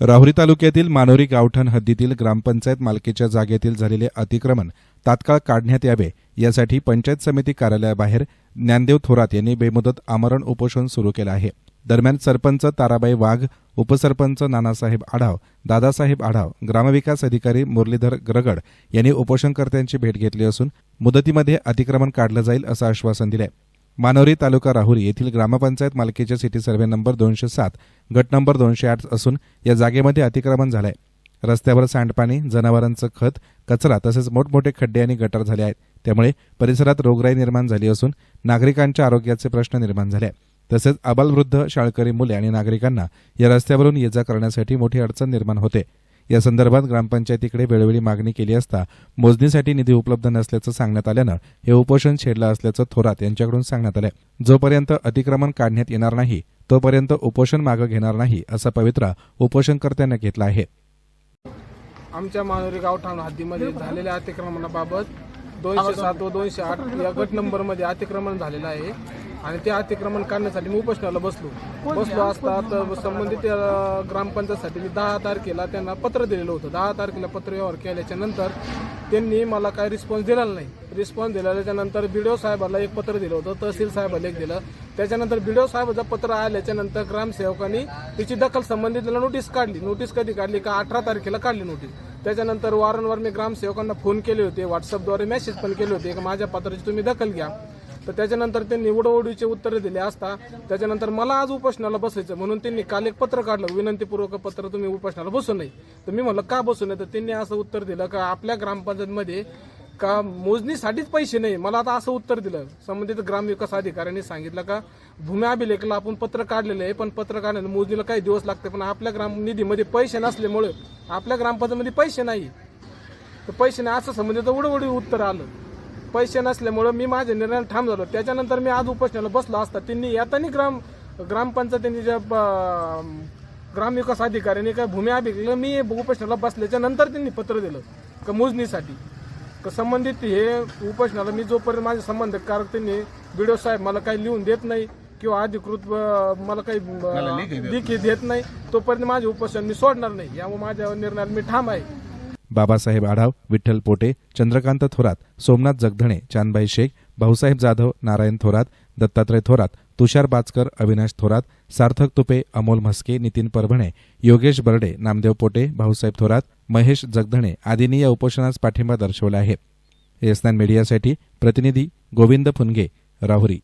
राहुरी तालुक्यातील मानोरी गावठण हद्दीतील ग्रामपंचायत मालकीच्या जागेतील झालेले अतिक्रमण तात्काळ काढण्यात यावे यासाठी पंचायत समिती कार्यालयाबाहेर ज्ञानदेव थोरात यांनी बेमुदत आमरण उपोषण सुरू केलं आहे. दरम्यान सरपंच ताराबाई वाघ उपसरपंच नानासाहेब आढाव दादासाहेब आढाव ग्रामविकास अधिकारी मुरलीधर ग्रगड यांनी उपोषणकर्त्यांची भेट घेतली असून मुदतीमध्ये अतिक्रमण काढलं जाईल असं आश्वासन दिलंय. मानोरी तालुका राहुरी येथील ग्रामपंचायत मालकीच्या सिटी सर्व्हे नंबर दोनशे सात गट नंबर दोनशे आठ असून या जागेमध्ये अतिक्रमण झालंय. रस्त्यावर सांडपाणी जनावरांचं खत कचरा तसेच मोठमोठे खड्डे आणि गटार झाले आहेत. त्यामुळे परिसरात रोगराई निर्माण झाली असून नागरिकांच्या आरोग्याचे प्रश्न निर्माण झाले आहेत. तसेच अबालवृद्ध शाळकरी मुले आणि नागरिकांना या रस्त्यावरून ये जा करण्यासाठी मोठी अडचण निर्माण होते. या संदर्भात ग्रामपंचायतीकडे वेळोवेळी मागणी केली असता मोजणीसाठी निधी उपलब्ध नसल्याचं सांगण्यात आल्यानं हे उपोषण छेडलं असल्याचं थोरात यांच्याकडून सांगण्यात आलं. जोपर्यंत अतिक्रमण काढण्यात येणार नाही तोपर्यंत उपोषण मागं घेणार नाही असा पवित्रा उपोषणकर्त्यांना घेतला आहे. आमच्या मानोरी गावठाण हद्दीमध्ये झालेल्या अतिक्रमणाबाबत दोनशे सात व दोनशे आठ या गट नंबरमध्ये अतिक्रमण झालेलं आहे. आणि ते अतिक्रमण काढण्यासाठी मी उपोषणाला बसलो. बसलो असता तर संबंधित ग्रामपंचायतसाठी मी दहा तारखेला त्यांना पत्र दिलेलं होतं. दहा तारखेला पत्र व्यवहार केल्याच्यानंतर त्यांनी मला काही रिस्पॉन्स दिलेला नाही. रिस्पॉन्स दिल्याच्या नंतर बीडीओ साहेबाला एक पत्र दिलं होतं तहसील साहेबाला एक दिलं. त्याच्यानंतर बीडीओ साहेबाचं पत्र आल्याच्यानंतर ग्रामसेवकांनी तिची दखल संबंधितला नोटीस काढली. नोटीस कधी काढली? का अठरा तारखेला काढली नोटीस त्याच्यानंतर वारंवार मी ग्रामसेवकांना फोन केले होते व्हॉट्सअपद्वारे मेसेज पण केले होते की माझ्या पत्राची तुम्ही दखल घ्या. तर त्याच्यानंतर त्यांनी उडवडीचे उत्तरं दिले असता त्याच्यानंतर मला आज उपोषणाला बसायचं म्हणून त्यांनी काल एक पत्र काढलं विनंतीपूर्वक पत्र तुम्ही उपोषणाला बसू नये. तर मी म्हणलं का बसू नये? तर त्यांनी असं उत्तर दिलं का आपल्या ग्रामपंचायतमध्ये का मोजणीसाठीच पैसे नाही मला आता असं उत्तर दिलं. संबंधित ग्रामविकास अधिकाऱ्यांनी सांगितलं का भूमी अभिलेखला आपण पत्र काढलेलं आहे पण पत्र काढण्याला मोजणीला काही दिवस लागते पण आपल्या ग्राम निधीमध्ये पैसे नसल्यामुळे आपल्या ग्रामपंचायतमध्ये पैसे नाही. तर पैसे नाही असं संबंधित उडवडी उत्तर आलं. पैसे नसल्यामुळं मी माझ्या निर्णयाला ठाम झालो त्याच्यानंतर मी आज उपोषणाला बसलो असता. त्यांनी येताना ग्राम ग्रामपंचायतीने ज्या ब- ग्रामविकास अधिकाऱ्यांनी काय भूमी अभिलेखला मी उपोषणाला बसल्याच्या नंतर त्यांनी पत्र दिलं का मोजणीसाठी. का संबंधित हे उपोषणाला मी जोपर्यंत माझे संबंधकारक त्यांनी बीडीओ साहेब मला काही लिहून देत नाही किंवा अधिकृत मला काही लिखी देत नाही तोपर्यंत माझे उपोषण मी सोडणार नाही. यामुळे माझ्या निर्णयाला मी ठाम आहे. बाबासाहेब आढाव विठ्ठल पोटे चंद्रकांत थोरात सोमनाथ जगधणे चांदबाई शेख भाऊसाहेब जाधव नारायण थोरात दत्तात्रय थोरात तुषार बाचकर अविनाश थोरात सार्थक तुपे अमोल म्हस्के नितीन परभणे योगेश बर्डे नामदेव पोटे भाऊसाहेब थोरात महेश जगधणे आदींनी या उपोषणास पाठिंबा दर्शवला आहे. एस मीडियासाठी प्रतिनिधी गोविंद फुनगे राहुरी.